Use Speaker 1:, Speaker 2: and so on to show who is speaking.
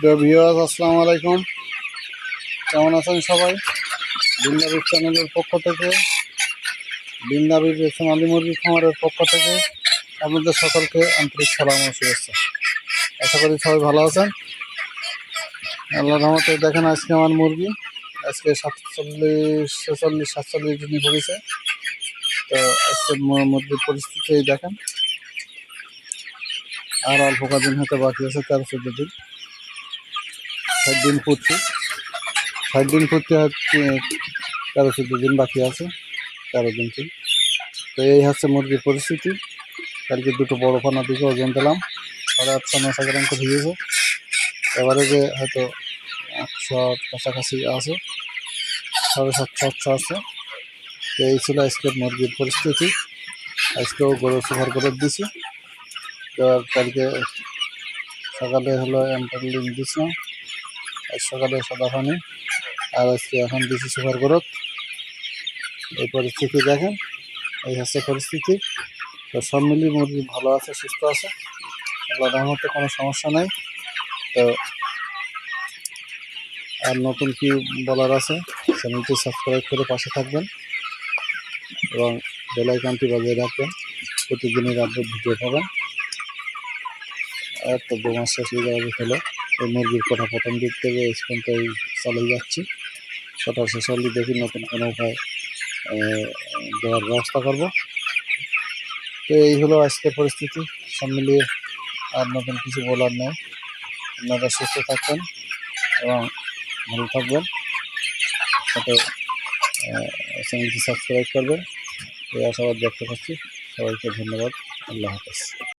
Speaker 1: প্রিয় ভিউয়ার্স, আসসালামু আলাইকুম। কেমন আছেন সবাই? বিন্দাবির চ্যানেলের পক্ষ থেকে, বিন্দাবির সোনালী মুরগি খামারের পক্ষ থেকে আপনাদের সকলকে আন্তরিক সালাম ও শুভেচ্ছা। আশা করি সবাই ভালো আছেন। আল্লাহ রহমতে দেখেন আজকে আমার মুরগি। আজকে সাতচল্লিশ, ছেচল্লিশ, সাতচল্লিশ দিনই পড়েছে তো আজকে মু- মুরগির পরিস্থিতি দেখেন। আর অল্প কদিন হতে বাকি আছে তেরো, চোদ্দ দিন। ষাট দিন ফুটছে ষাট দিন ফুটতে তেরো চোদ্দ দিন বাকি আছে, তেরো দিন ঠিক তো এই হচ্ছে মুরগির পরিস্থিতি। কালকে দুটো বড় ফানা দিকে ওজন দিলাম। সাড়ে আটশো নশো গ্রাম করে দিয়েছে এবারে যে হয়তো একশো কাছাকাছি আছে, সাড়ে সাতশো আটশো আছে। তো এই ছিল আজকের মুরগির পরিস্থিতি। আজকেও গরু সুপার করে দিছি। তো কালকে সকালে হলো এন্টারলিন দিছিলাম। সকালে সাদা পানি আর আজকে এখন দিছি সুপার গরত এই পরিস্থিতি দেখেন, এই হচ্ছে পরিস্থিতি। তো সব মিলিয়ে মুরগি ভালো আছে, সুস্থ আছে। আল্লাহ রহমতে কোনো সমস্যা নাই। তো আর নতুন কি বলার আছে, চ্যানেলটি সাবস্ক্রাইব করে পাশে থাকবেন এবং বেলাইকানটি বাজিয়ে রাখবেন। প্রতিদিনের আপডেট ভিডিও পাবেন। আর তো দু মাস শেষ হয়ে যাওয়া এই মুরগির কথা প্রথম দিক থেকে এই পর্যন্ত এই চালিয়ে যাচ্ছি। কথা শেষ দেখি নতুন কোনো উপায় দেওয়ার ব্যবস্থা করব। তো এই হলো আজকের পরিস্থিতি। সব মিলিয়ে আর নতুন কিছু বলার নেই। আপনারা সুস্থ থাকবেন এবং ভালো থাকবেন। সাথে চ্যানেলটি সাবস্ক্রাইব করবেন। এই আশাবাদ ব্যক্ত করছি। সবাইকে ধন্যবাদ। আল্লাহ হাফেজ।